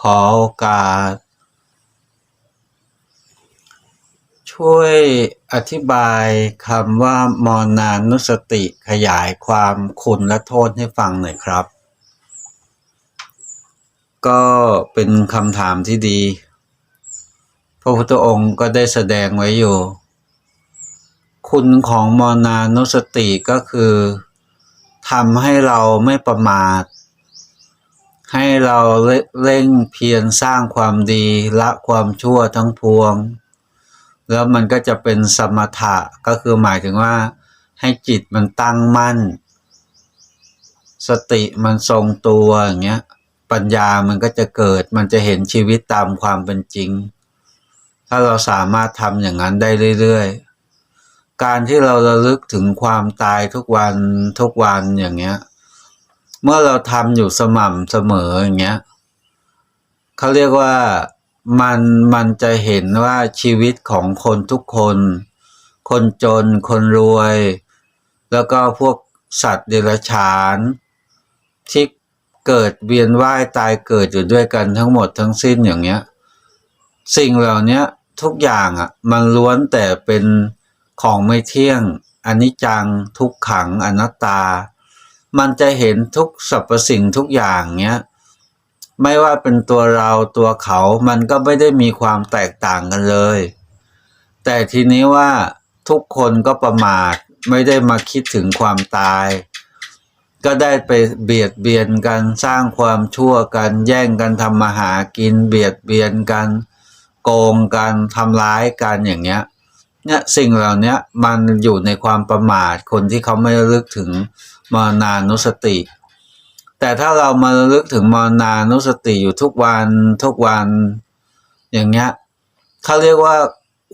ขอโอกาส ช่วยอธิบายคำว่ามรณานุสติขยายความคุณและโทษให้ฟังหน่อยครับ ก็เป็นคำถามที่ดี พระพุทธองค์ก็ได้แสดงไว้อยู่ คุณของมรณานุสติก็คือทำให้เราไม่ประมาท ให้เราเร่งเพียรสร้างความดีละความชั่วทั้งพวง แล้วมันก็จะเป็นสมถะก็คือหมายถึงว่า ให้จิตมันตั้งมั่น สติมันทรงตัวอย่างเงี้ยปัญญามันก็จะเกิดมันจะเห็นชีวิตตามความเป็นจริง ถ้าเราสามารถทำอย่างนั้นได้เรื่อยๆ การที่เราระลึกถึงความตายทุกวันทุกวันอย่างเงี้ย เมื่อเราทำอยู่สม่ำเสมออย่างเงี้ยเขาเรียกว่ามันมันจะเห็นว่าชีวิตของคนทุกคน คนจน คนรวย แล้วก็พวกสัตว์เดรัจฉานที่เกิดเวียนว่ายตายเกิดอยู่ด้วยกันทั้งหมดทั้งสิ้นอย่างเงี้ย สิ่งเหล่านี้ทุกอย่างอะมันล้วนแต่เป็นของไม่เที่ยงอนิจจังทุกขังอนัตตา มันจะเห็นทุกสรรพสิ่งทุกอย่างเนี้ยไม่ว่าเป็นตัวเราตัวเขามันก็ไม่ได้มีความแตกต่างกันเลย แต่ทีนี้ว่าทุกคนก็ประมาทไม่ได้มาคิดถึงความตาย ก็ได้ไปเบียดเบียนกันสร้างความชั่วกันแย่งกันทำมาหากิน เบียดเบียนกัน โกงกันทำร้ายกันอย่างเงี้ย เนี่ยสิ่งเหล่านี้มันอยู่ในความประมาทคนที่เขาไม่ลึกถึงมรณานุสติ แต่ถ้าเรามาลึกถึงมรณานุสติอยู่ทุกวันทุกวันอย่างเงี้ยเขาเรียกว่า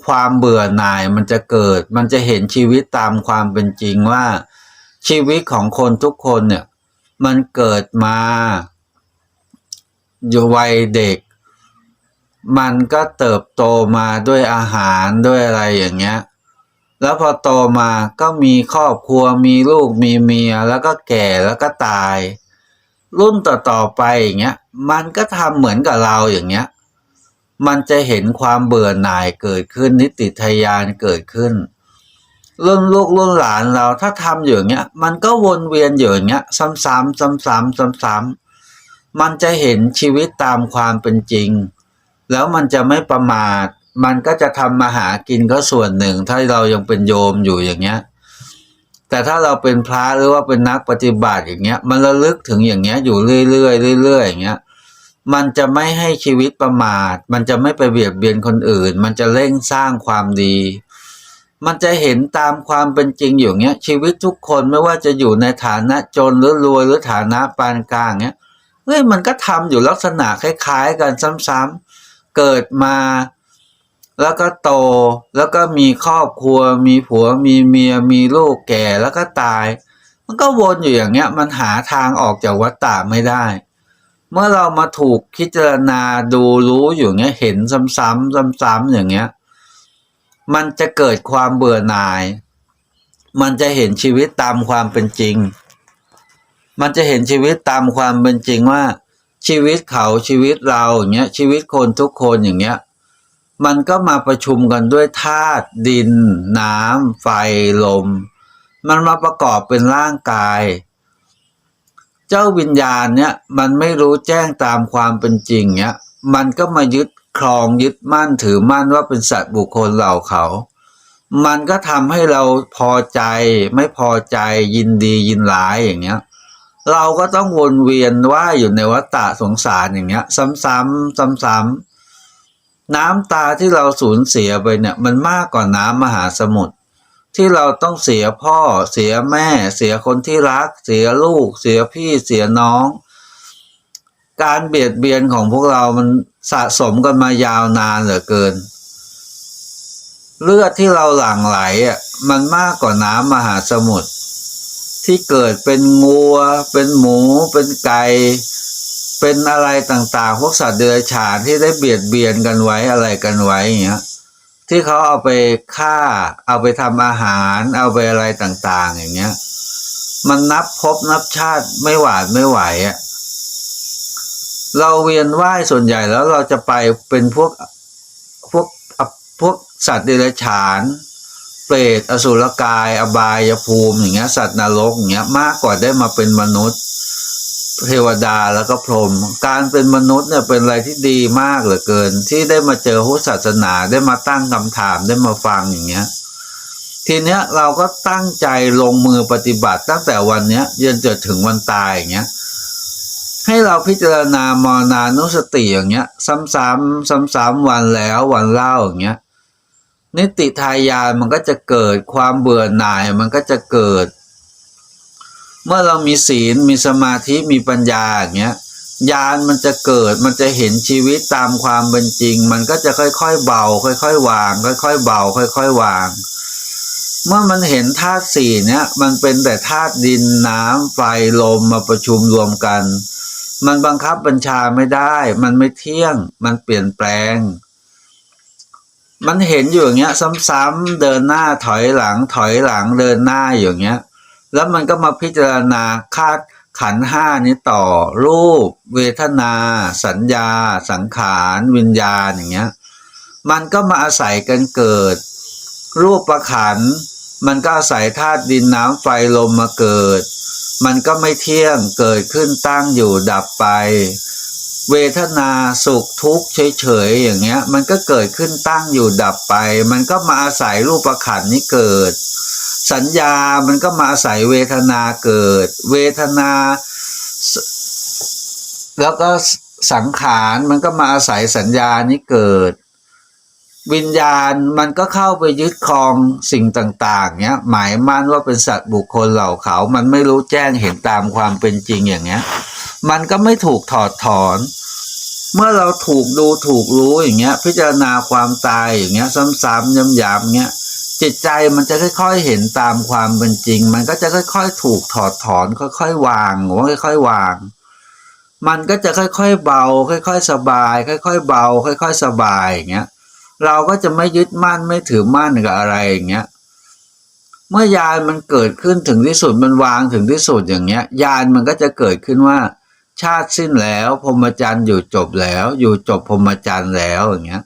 ความเบื่อหน่ายมันจะเกิด มันจะเห็นชีวิตตามความเป็นจริงว่า ชีวิตของคนทุกคนเนี่ย มันเกิดมา อยู่วัยเด็ก มันก็เติบโตมาด้วยอาหารด้วยอะไรอย่างเงี้ย แล้วพอโตมาก็มีครอบครัวมีลูกมีเมียแล้วก็แก่แล้วก็ตาย รุ่นต่อๆไปอย่างเงี้ย มันก็ทำเหมือนกับเราอย่างเงี้ย มันจะเห็นความเบื่อหน่ายเกิดขึ้นนิติทยานเกิดขึ้นรุ่นลูกรุ่นหลานเราถ้าทำอย่างเงี้ย มันก็วนเวียนอยู่อย่างเงี้ย ซ้ำๆซ้ำๆซ้ำๆมันจะเห็นชีวิตตามความเป็นจริง แล้วมันจะไม่ประมาท มันก็จะทำมาหากินก็ส่วนหนึ่ง ถ้าเรายังเป็นโยมอยู่อย่างเงี้ย แต่ถ้าเราเป็นพระหรือว่าเป็นนักปฏิบัติอย่างเงี้ย มันระลึกถึงอย่างเงี้ยอยู่เรื่อยๆเรื่อยๆอย่างเงี้ย มันจะไม่ให้ชีวิตประมาท มันจะไม่ไปเบียดเบียนคนอื่น มันจะเร่งสร้างความดี มันจะเห็นตามความเป็นจริงอยู่เงี้ย ชีวิตทุกคนไม่ว่าจะอยู่ในฐานะจนหรือรวยหรือฐานะปานกลางเงี้ย เฮ้ยมันก็ทำอยู่ลักษณะคล้าย ๆ กันซ้ำๆ เกิดมา แล้วก็โต แล้วก็มีครอบครัว มีผัว มีเมีย มีลูกแก่แล้วก็ตาย มันก็วนอยู่อย่างเงี้ย มันหาทางออกจากวัฏฏะไม่ได้ เมื่อเรามาถูกพิจารณาดูรู้อยู่เงี้ย เห็นซ้ำๆซ้ำๆอย่างเงี้ย มันจะเกิดความเบื่อหน่าย มันจะเห็นชีวิตตามความเป็นจริง มันจะเห็นชีวิตตามความเป็นจริงว่า ชีวิตเขาชีวิตเราอย่างเงี้ยชีวิตคนทุกคนอย่างเงี้ยมันก็มาประชุมกันด้วยธาตุดิน น้ำ ไฟลม มันมาประกอบเป็นร่างกาย เจ้าวิญญาณเนี่ยมันไม่รู้แจ้งตามความเป็นจริงเนี่ยมันก็มายึดครองยึดมั่นถือมั่นว่าเป็นสัตว์บุคคลเหล่าเขา มันก็ทำให้เราพอใจไม่พอใจยินดียินร้ายอย่างเงี้ย เราก็ต้องวนเวียนว่าอยู่ในวัฏฏะสงสารอย่างเงี้ย ซ้ำๆซ้ำๆน้ำตาที่เราสูญเสียไปเนี่ยมันมากกว่าน้ำมหาสมุทรที่เราต้องเสียพ่อเสียแม่ เสียคนที่รัก เสียลูก เสียพี่เสียน้อง การเบียดเบียนของพวกเรามันสะสมกันมายาวนานเหลือเกิน เลือดที่เราหลั่งไหลอะมันมากกว่าน้ำมหาสมุทร ที่เกิดเป็นงัวเป็นหมู เป็นไก่ เป็นอะไรต่างๆ พวกสัตว์เดรัจฉานที่ได้เบียดเบียนกันไว้อะไรกันไว้อย่างเงี้ยที่เขาเอาไปฆ่า เอาไปทำอาหาร เอาไปอะไรต่างๆ อย่างเงี้ย มันนับพบนับชาติไม่หวาดไม่ไหวอะเราเวียนว่ายส่วนใหญ่แล้วเราจะไปเป็นพวกพวกพวกสัตว์เดรัจฉาน เปรตอสุรกาย อบายภูมิอย่างเงี้ยสัตว์นรกอย่างเงี้ยมากกว่าได้มาเป็นมนุษย์ เทวดาแล้วก็พรหมการเป็นมนุษย์เนี่ยเป็นอะไรที่ดีมากเหลือเกิน ที่ได้มาเจอพุทธศาสนาได้มาตั้งคำถามได้มาฟังอย่างเงี้ยทีเนี้ยเราก็ตั้งใจลงมือปฏิบัติตั้งแต่วันเนี้ยจนจนถึงวันตายอย่างเงี้ยให้เราพิจารณามรณานุสติอย่างเงี้ย ซ้ำๆซ้ำๆวันแล้ววันเล่าอย่างเงี้ย นิติทายานมันก็จะเกิดความเบื่อหน่ายมันก็จะเกิด เมื่อเรามีศีลมีสมาธิมีปัญญาอย่างเงี้ยญาณมันจะเกิดมันจะเห็นชีวิตตามความเป็นจริง มันก็จะค่อยๆเบา ค่อยๆวาง ค่อยๆเบา ค่อยๆวาง เมื่อมันเห็นธาตุสี่เนี้ยมันเป็นแต่ธาตุดินน้ำไฟลมมาประชุมรวมกัน มันบังคับบัญชาไม่ได้ มันไม่เที่ยง มันเปลี่ยนแปลง มันเห็นอยู่อย่างเงี้ย ซ้ำๆเดินหน้าถอยหลัง ถอยหลังเดินหน้าอย่างเงี้ย แล้วมันก็มาพิจารณาคาดขันห้านี้ต่อ รูป เวทนา สัญญา สังขารวิญญาณอย่างเงี้ย มันก็มาอาศัยกันเกิด รูปประขัน มันก็อาศัยธาตุดินน้ำไฟลมมาเกิด มันก็ไม่เที่ยงเกิดขึ้นตั้งอยู่ดับไป เวทนาสุขทุกข์เฉยๆอย่างเงี้ย มันก็เกิดขึ้นตั้งอยู่ดับไป มันก็มาอาศัยรูปขันธ์นี้เกิด สัญญามันก็มาอาศัยเวทนาเกิด เวทนา แล้วก็สังขารมันก็มาอาศัยสัญญานี้เกิด วิญญาณมันก็เข้าไปยึดครองสิ่งต่าง ๆ เนี้ย หมายมั่นว่าเป็นสัตว์บุคคลเหล่าเขา มันไม่รู้แจ้งเห็นตามความเป็นจริงอย่างเงี้ย มันก็ไม่ถูกถอดถอน เมื่อเราถูกดูถูกรู้อย่างเงี้ย พิจารณาความตายอย่างเงี้ย ซ้ำๆย้ำๆเงี้ย จิตใจมันจะค่อย ๆ เห็นตามความเป็นจริง มันก็จะค่อย ๆ ถูกถอดถอน ค่อย ๆ วางว่าค่อย ๆ วาง มันก็จะค่อย ๆ เบา ค่อย ๆ สบาย ค่อย ๆ เบา ค่อย ๆ สบายอย่างเงี้ย เราก็จะไม่ยึดมั่นไม่ถือมั่นกับอะไรอย่างเงี้ย เมื่อยานมันเกิดขึ้นถึงที่สุดมันวางถึงที่สุดอย่างเงี้ย ยานมันก็จะเกิดขึ้นว่า ชาติสิ้นแล้วพรหมจรรย์อยู่จบแล้ว อยู่จบพรหมจรรย์แล้วอย่างเงี้ย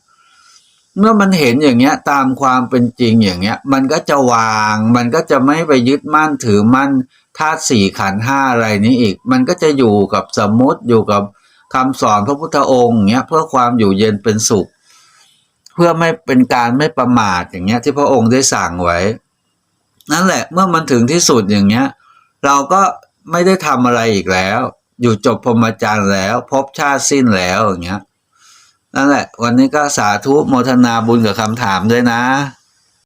เมื่อมันเห็นอย่างเงี้ยตามความเป็นจริงอย่างเงี้ย มันก็จะวาง มันก็จะไม่ไปยึดมั่นถือมั่นธาตุสี่ขันห้าอะไรนี้อีก มันก็จะอยู่กับสมมติอยู่กับคำสอนพระพุทธองค์อย่างเงี้ยเพื่อความอยู่เย็นเป็นสุข เพื่อไม่เป็นการไม่ประมาทอย่างเงี้ย ที่พระองค์ได้สั่งไว้ นั่นแหละ เมื่อมันถึงที่สุดอย่างเงี้ย เราก็ไม่ได้ทำอะไรอีกแล้ว อยู่จบพรหมจรรย์แล้ว พบชาติสิ้นแล้วอย่างเงี้ยนั่นแหละ วันนี้ก็สาธุโมทนาบุญกับคำถามด้วยนะ